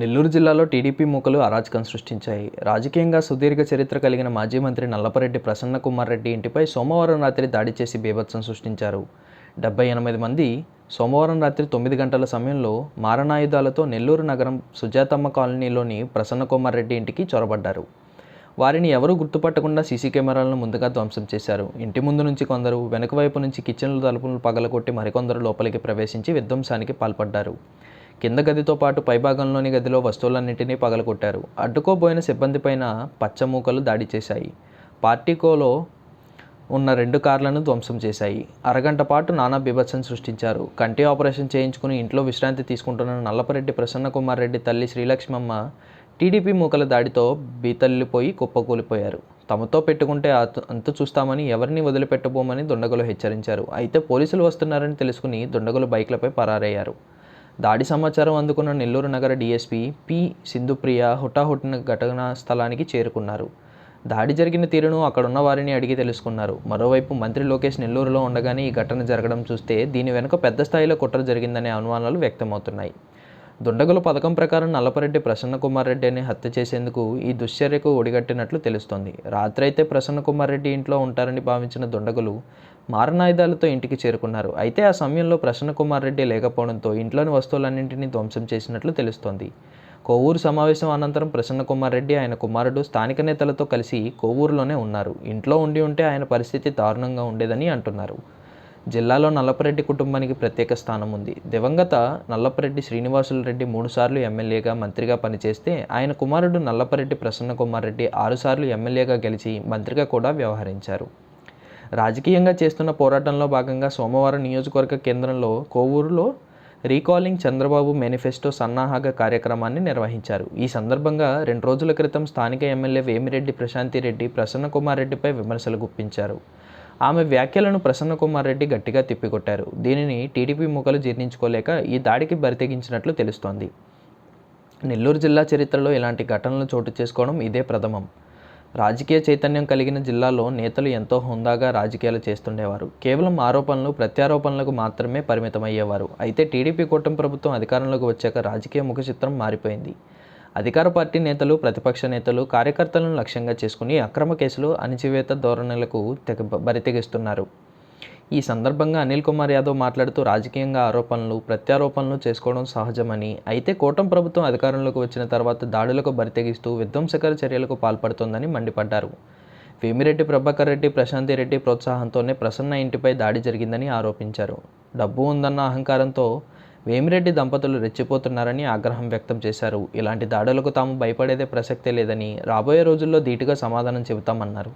నెల్లూరు జిల్లాలో టీడీపీ మూకలు అరాచకం సృష్టించాయి. రాజకీయంగా సుదీర్ఘ చరిత్ర కలిగిన మాజీ మంత్రి నల్లపరెడ్డి ప్రసన్న కుమార్ రెడ్డి ఇంటిపై సోమవారం రాత్రి దాడి చేసి బీభత్సం సృష్టించారు. డెబ్బై ఎనిమిది మంది సోమవారం రాత్రి తొమ్మిది గంటల సమయంలో మారణాయుధాలతో నెల్లూరు నగరం సుజాతమ్మ కాలనీలోని ప్రసన్న కుమార్ రెడ్డి ఇంటికి చొరబడ్డారు. వారిని ఎవరూ గుర్తుపట్టకుండా సీసీ కెమెరాలను ముందుగా ధ్వంసం చేశారు. ఇంటి ముందు నుంచి కొందరు వెనుక వైపు నుంచి కిచెన్ల తలుపులను పగలగొట్టి మరికొందరు లోపలికి ప్రవేశించి విధ్వంసానికి పాల్పడ్డారు. కింద గదితో పాటు పైభాగంలోని గదిలో వస్తువులన్నింటినీ పగలగొట్టారు. అడ్డుకోబోయిన సిబ్బందిపైన పచ్చమూకలు దాడి చేశాయి. పార్టీకోలో ఉన్న రెండు కార్లను ధ్వంసం చేశాయి. అరగంట పాటు నానా బీభత్సం సృష్టించారు. కంటి ఆపరేషన్ చేయించుకుని ఇంట్లో విశ్రాంతి తీసుకుంటున్న నల్లపరెడ్డి ప్రసన్న కుమార్ రెడ్డి తల్లి శ్రీలక్ష్మమ్మ టీడీపీ మూకల దాడితో బీతల్లిపోయి కుప్పకూలిపోయారు. తమతో పెట్టుకుంటే అంత అంతు చూస్తామని ఎవరిని వదిలిపెట్టబోమని దుండగులు హెచ్చరించారు. అయితే పోలీసులు వస్తున్నారని తెలుసుకుని దుండగులు బైక్లపై పరారయ్యారు. దాడి సమాచారం అందుకున్న నెల్లూరు నగర డీఎస్పీ పి. సింధుప్రియ హుటాహుటిన ఘటనా స్థలానికి చేరుకున్నారు. దాడి జరిగిన తీరును అక్కడున్న వారిని అడిగి తెలుసుకున్నారు. మరోవైపు మంత్రి లోకేష్ నెల్లూరులో ఉండగానే ఈ ఘటన జరగడం చూస్తే దీని వెనుక పెద్ద స్థాయిలో కుట్ర జరిగిందనే అనుమానాలు వ్యక్తమవుతున్నాయి. దుండగుల పథకం ప్రకారం నల్లపరెడ్డి ప్రసన్న కుమార్ రెడ్డిని హత్య చేసేందుకు ఈ దుశ్చర్యకు ఒడిగట్టినట్లు తెలుస్తోంది. రాత్రైతే ప్రసన్న కుమార్ రెడ్డి ఇంట్లో ఉంటారని భావించిన దుండగులు మారణాయుధాలతో ఇంటికి చేరుకున్నారు. అయితే ఆ సమయంలో ప్రసన్న కుమార్ రెడ్డి లేకపోవడంతో ఇంట్లోని వస్తువులన్నింటినీ ధ్వంసం చేసినట్లు తెలుస్తోంది. కొవ్వూరు సమావేశం అనంతరం ప్రసన్న కుమార్ రెడ్డి ఆయన కుమారుడు స్థానిక నేతలతో కలిసి కొవ్వూరులోనే ఉన్నారు. ఇంట్లో ఉండి ఉంటే ఆయన పరిస్థితి దారుణంగా ఉండేదని అంటున్నారు. జిల్లాలో నల్లపరెడ్డి కుటుంబానికి ప్రత్యేక స్థానం ఉంది. దివంగత నల్లపరెడ్డి శ్రీనివాసులు రెడ్డి మూడుసార్లు ఎమ్మెల్యేగా మంత్రిగా పనిచేస్తే ఆయన కుమారుడు నల్లపరెడ్డి ప్రసన్న కుమార్ రెడ్డి ఆరుసార్లు ఎమ్మెల్యేగా గెలిచి మంత్రిగా కూడా వ్యవహరించారు. రాజకీయంగా చేస్తున్న పోరాటంలో భాగంగా సోమవారం నియోజకవర్గ కేంద్రంలో కోవూరులో రీకాలింగ్ చంద్రబాబు మేనిఫెస్టో సన్నాహక కార్యక్రమాన్ని నిర్వహించారు. ఈ సందర్భంగా రెండు రోజుల క్రితం స్థానిక ఎమ్మెల్యే వేమిరెడ్డి ప్రశాంతి రెడ్డి ప్రసన్న కుమార్ రెడ్డిపై విమర్శలు గుప్పించారు. ఆమె వ్యాఖ్యలను ప్రసన్న కుమార్ రెడ్డి గట్టిగా తిప్పికొట్టారు. దీనిని టీడీపీ ముఖలు జీర్ణించుకోలేక ఈ దాడికి బరితెగించినట్లు తెలుస్తోంది. నెల్లూరు జిల్లా చరిత్రలో ఇలాంటి ఘటనలు చోటు చేసుకోవడం ఇదే ప్రథమం. రాజకీయ చైతన్యం కలిగిన జిల్లాలో నేతలు ఎంతో హుందాగా రాజకీయాలు చేస్తుండేవారు. కేవలం ఆరోపణలు ప్రత్యారోపణలకు మాత్రమే పరిమితమయ్యేవారు. అయితే టీడీపీ కూటమి ప్రభుత్వం అధికారంలోకి వచ్చాక రాజకీయ ముఖ చిత్రం మారిపోయింది. అధికార పార్టీ నేతలు ప్రతిపక్ష నేతలు కార్యకర్తలను లక్ష్యంగా చేసుకుని అక్రమ కేసులు అణిచివేత ధోరణులకు తెగ బరితెగిస్తున్నారు ఈ సందర్భంగా అనిల్ కుమార్ యాదవ్ మాట్లాడుతూ రాజకీయంగా ఆరోపణలు ప్రత్యారోపణలు చేసుకోవడం సహజమని అయితే కూటమి ప్రభుత్వం అధికారంలోకి వచ్చిన తర్వాత దాడులకు బరితెగిస్తూ విధ్వంసకర చర్యలకు పాల్పడుతోందని మండిపడ్డారు. వేమిరెడ్డి ప్రభాకర్ రెడ్డి ప్రశాంతి రెడ్డి ప్రోత్సాహంతోనే ప్రసన్న ఇంటిపై దాడి జరిగిందని ఆరోపించారు. డబ్బు ఉందన్న అహంకారంతో వేమిరెడ్డి దంపతులు రెచ్చిపోతున్నారని ఆగ్రహం వ్యక్తం చేశారు. ఇలాంటి దాడులకు తాము భయపడేదే ప్రసక్తే లేదని రాబోయే రోజుల్లో ధీటుగా సమాధానం చెబుతామన్నారు.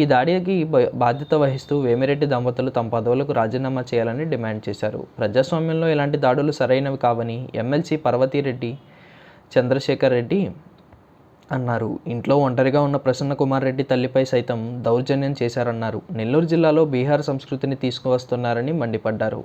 ఈ దాడికి బాధ్యత వహిస్తూ వేమిరెడ్డి దంపతులు తమ పదవులకు రాజీనామా చేయాలని డిమాండ్ చేశారు. ప్రజాస్వామ్యంలో ఇలాంటి దాడులు సరైనవి కావని ఎమ్మెల్సీ పర్వతీరెడ్డి చంద్రశేఖర్ రెడ్డి అన్నారు. ఇంట్లో ఒంటరిగా ఉన్న ప్రసన్న కుమార్ రెడ్డి తల్లిపై సైతం దౌర్జన్యం చేశారన్నారు. నెల్లూరు జిల్లాలో బీహార్ సంస్కృతిని తీసుకువస్తున్నారని మండిపడ్డారు.